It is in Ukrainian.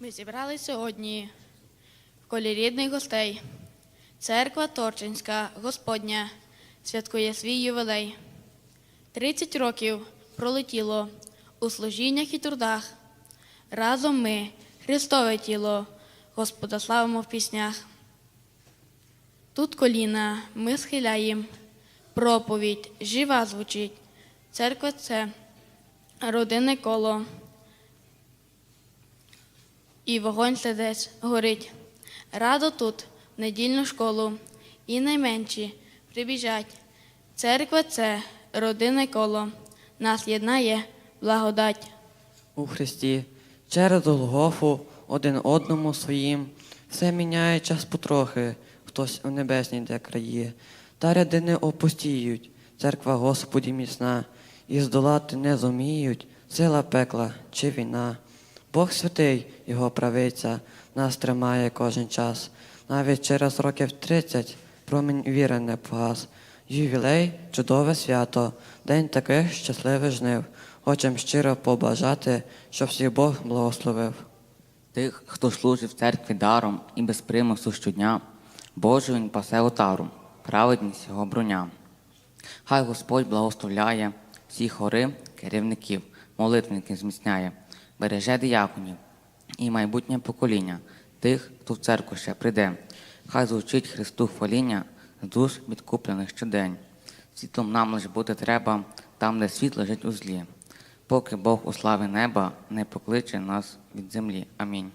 Ми зібрали сьогодні в колі рідних гостей. Церква Торчинська Господня святкує свій ювілей. 30 років пролетіло у служіннях і трудах. Разом ми, Христове тіло, Господа славимо в піснях. Тут коліна ми схиляємо, проповідь жива звучить. Церква це родинне коло. І вогонь сердець горить. Радо тут, в недільну школу, і найменші прибіжать. Церква це родинне коло, нас єднає благодать. у Христі, через Голгофу один одному своїм, все міняє час потрохи, хтось у небесній де краї, та ряди не опустіють, церква Господі міцна, і здолати не зуміють, сила пекла чи війна. Бог святий, його правиця, нас тримає кожен час, навіть через років тридцять промінь віри не погас. Ювілей чудове свято, день таких щасливих жнив. Хочем щиро побажати, щоб всіх Бог благословив. Тих, хто служить в церкві даром і без примусу щодня, Божу він пасе отару, праведність його броня. Хай Господь благословляє всі хори керівників, молитвників зміцняє, береже діяконів і майбутнє покоління, тих, хто в церкву ще прийде. Хай звучить Христу хваління з душ відкуплених щодень. Світлом нам лиш бути треба там, де світ лежить у злі, поки Бог у славі неба не покличе нас від землі. Амінь.